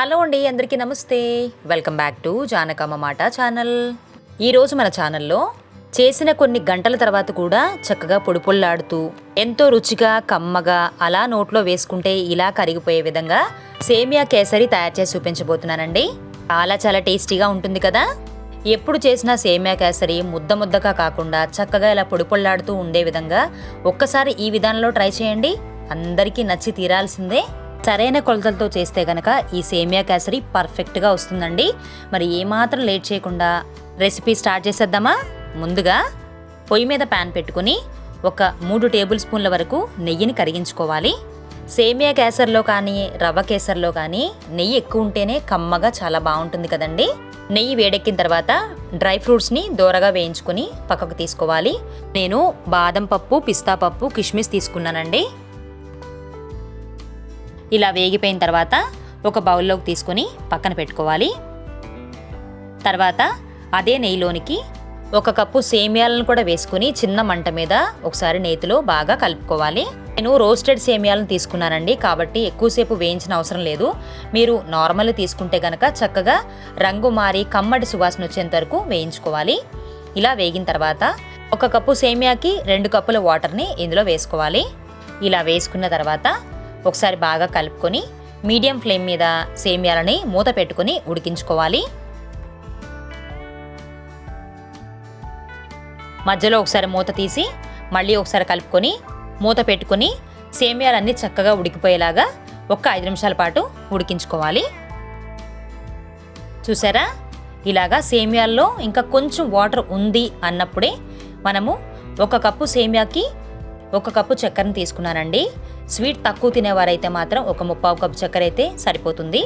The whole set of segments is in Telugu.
హలో అండి అందరికీ నమస్తే. వెల్కమ్ బ్యాక్ టు జానకమ్మ మాట ఛానల్. ఈరోజు మన ఛానల్లో చేసిన కొన్ని గంటల తర్వాత కూడా చక్కగా పొడిపొల్లాడుతూ ఎంతో రుచిగా కమ్మగా అలా నోట్లో వేసుకుంటే ఇలా కరిగిపోయే విధంగా సేమియా కేసరి తయారు చేసి చూపించబోతున్నానండి. చాలా చాలా టేస్టీగా ఉంటుంది కదా. ఎప్పుడు చేసినా సేమియా కేసరి ముద్ద ముద్దగా కాకుండా చక్కగా ఇలా పొడిపొల్లాడుతూ ఉండే విధంగా ఒక్కసారి ఈ విధానంలో ట్రై చేయండి. అందరికీ నచ్చి తీరాల్సిందే. సరైన కొలతలతో చేస్తే గనక ఈ సేమియా కేసరి పర్ఫెక్ట్గా వస్తుందండి. మరి ఏమాత్రం లేట్ చేయకుండా రెసిపీ స్టార్ట్ చేసేద్దామా? ముందుగా పొయ్యి మీద ప్యాన్ పెట్టుకుని ఒక మూడు టేబుల్ స్పూన్ల వరకు నెయ్యిని కరిగించుకోవాలి. సేమియా కేసర్లో కానీ రవ్వ కేసర్లో కానీ నెయ్యి ఎక్కువ ఉంటేనే కమ్మగా చాలా బాగుంటుంది కదండి. నెయ్యి వేడెక్కిన తర్వాత డ్రై ఫ్రూట్స్ని దూరగా వేయించుకొని పక్కకు తీసుకోవాలి. నేను బాదం పప్పు పిస్తా పప్పు కిస్మిస్ తీసుకున్నానండి. ఇలా వేగిపోయిన తర్వాత ఒక బౌల్లోకి తీసుకొని పక్కన పెట్టుకోవాలి. తర్వాత అదే నెయ్యిలోనికి ఒక కప్పు సేమియాలను కూడా వేసుకుని చిన్న మంట మీద ఒకసారి నేతిలో బాగా కలుపుకోవాలి. నేను రోస్టెడ్ సేమియాలను తీసుకున్నానండి కాబట్టి ఎక్కువసేపు వేయించిన అవసరం లేదు. మీరు నార్మల్ తీసుకుంటే గనక చక్కగా రంగు మారి కమ్మటి సువాసన వచ్చేంత వరకు వేయించుకోవాలి. ఇలా వేగిన తర్వాత ఒక కప్పు సేమియాకి రెండు కప్పుల వాటర్ని ఇందులో వేసుకోవాలి. ఇలా వేసుకున్న తర్వాత ఒకసారి బాగా కలుపుకొని మీడియం ఫ్లేమ్ మీద సేమియాలని మూత పెట్టుకొని ఉడికించుకోవాలి. మధ్యలో ఒకసారి మూత తీసి మళ్ళీ ఒకసారి కలుపుకొని మూత పెట్టుకొని సేమియాలన్నీ చక్కగా ఉడికిపోయేలాగా ఒక ఐదు నిమిషాల పాటు ఉడికించుకోవాలి. చూసారా? ఇలాగా సేమియాల్లో ఇంకా కొంచెం వాటర్ ఉంది అన్నప్పుడే మనము ఒక కప్పు సేమియాకి ఒక కప్పు చక్కెరను తీసుకున్నానండి. స్వీట్ తక్కువ తినేవారైతే మాత్రం ఒక ముప్పావు కప్పు చక్కెర అయితే సరిపోతుంది.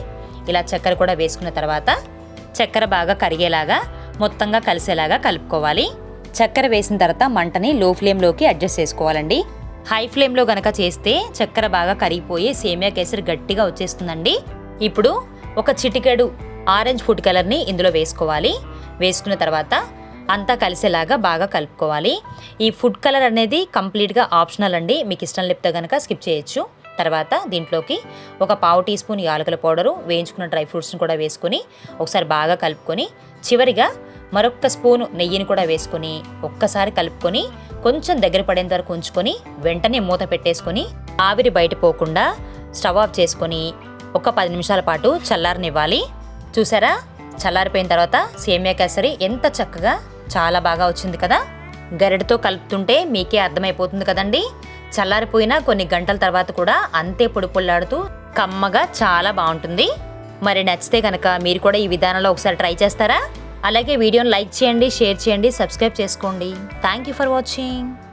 ఇలా చక్కెర కూడా వేసుకున్న తర్వాత చక్కెర బాగా కరిగేలాగా మొత్తంగా కలిసేలాగా కలుపుకోవాలి. చక్కెర వేసిన తర్వాత మంటని లో ఫ్లేమ్లోకి అడ్జస్ట్ చేసుకోవాలండి. హై ఫ్లేమ్లో గనక చేస్తే చక్కెర బాగా కరిగిపోయి సేమియా కేసరి గట్టిగా వచ్చేస్తుందండి. ఇప్పుడు ఒక చిటికెడు ఆరెంజ్ ఫుడ్ కలర్ని ఇందులో వేసుకోవాలి. వేసుకున్న తర్వాత అంతా కలిసేలాగా బాగా కలుపుకోవాలి. ఈ ఫుడ్ కలర్ అనేది కంప్లీట్గా ఆప్షనల్ అండి. మీకు ఇష్టం లేపితే కనుక స్కిప్ చేయొచ్చు. తర్వాత దీంట్లోకి ఒక పావు టీ స్పూన్ యాలకుల పౌడరు వేయించుకున్న డ్రై ఫ్రూట్స్ని కూడా వేసుకొని ఒకసారి బాగా కలుపుకొని చివరిగా మరొక్క స్పూను నెయ్యిని కూడా వేసుకొని ఒక్కసారి కలుపుకొని కొంచెం దగ్గర పడేంత వరకు ఉంచుకొని వెంటనే మూత పెట్టేసుకొని ఆవిరి బయట పోకుండా స్టవ్ ఆఫ్ చేసుకొని ఒక పది నిమిషాల పాటు చల్లారనివ్వాలి. చూసారా? చల్లారిపోయిన తర్వాత సేమియా కేసరి ఎంత చక్కగా చాలా బాగా వచ్చింది కదా? గరిటతో కలుపుతుంటే మీకే అర్థమైపోతుంది కదండి. చల్లారిపోయిన కొన్ని గంటల తర్వాత కూడా అంతే పొడిపొల్లాడుతూ కమ్మగా చాలా బాగుంటుంది. మరి నచ్చితే కనుక మీరు కూడా ఈ విధానంలో ఒకసారి ట్రై చేస్తారా? అలాగే వీడియోని లైక్ చేయండి షేర్ చేయండి సబ్స్క్రైబ్ చేసుకోండి. Thank you for watching.